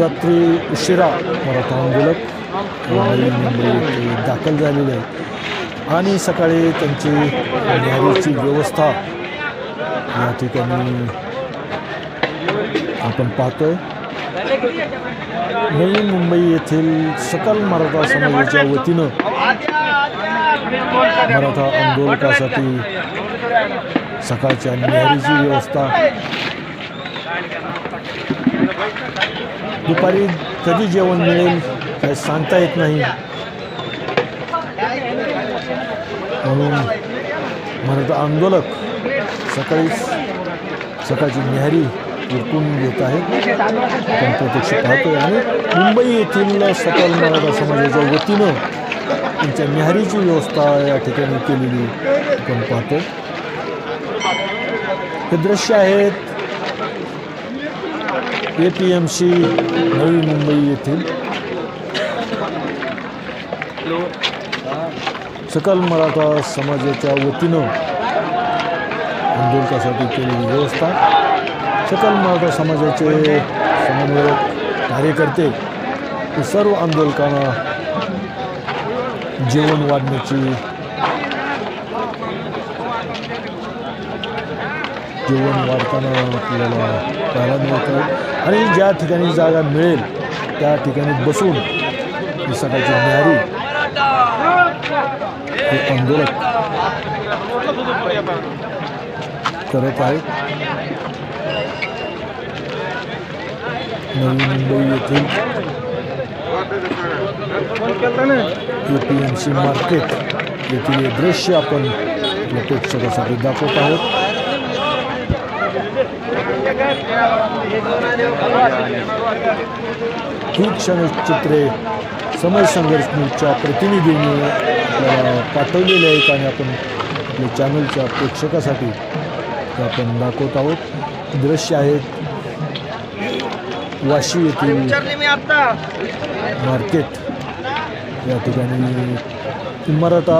रात्री उशिरा मराठा आंदोलक मुंबई येथे दाखल झालेले आहेत आणि सकाळी त्यांची न्यायालयाची व्यवस्था या ठिकाणी आपण पाहतोय. नवी मुंबई येथील सकल मराठा समाजाच्या वतीनं मराठा आंदोलकासाठी सकाळच्या न्यायालयाची व्यवस्था दुपारी कधी जेवण मिळेल काय सांगता येत नाही. म्हणून म्हणत आंदोलक सकाळी सकाळची न्याहारी उरकून घेत आहेत आपण प्रत्यक्ष पाहतोय. आणि मुंबई येथील सकल मराठा समाजाच्या वतीनं त्यांच्या न्याहारीची व्यवस्था या ठिकाणी केलेली आपण पाहतो. हे दृश्य आहेत ए पी एम सी नवी मुंबई येथील. सकल मराठा समाजाच्या वतीनं आंदोलकासाठी केलेली व्यवस्था. सकल मराठा समाजाचे समन्वयक कार्यकर्ते सर्व आंदोलकांना जेवण वाढण्याची जीवन वाढताना आपल्याला पाहायला मिळत. आहे आणि ज्या ठिकाणी जागा मिळेल त्या ठिकाणी बसून सकाळची न्यारी हे आंदोलक करत आहेत. नवी मुंबई येथील A P M C market येथील हे दृश्य आपण आपल्या प्रेक्षकासाठी दाखवत आहोत. ही क्षणचित्रे समय संघर्ष न्यूजच्या प्रतिनिधींनी पाठवलेली आहेत आणि आपण आपल्या चॅनलच्या प्रेक्षकासाठी ते आपण दाखवत आहोत. दृश्य आहेत वाशी येथील मार्केट. या ठिकाणी मराठा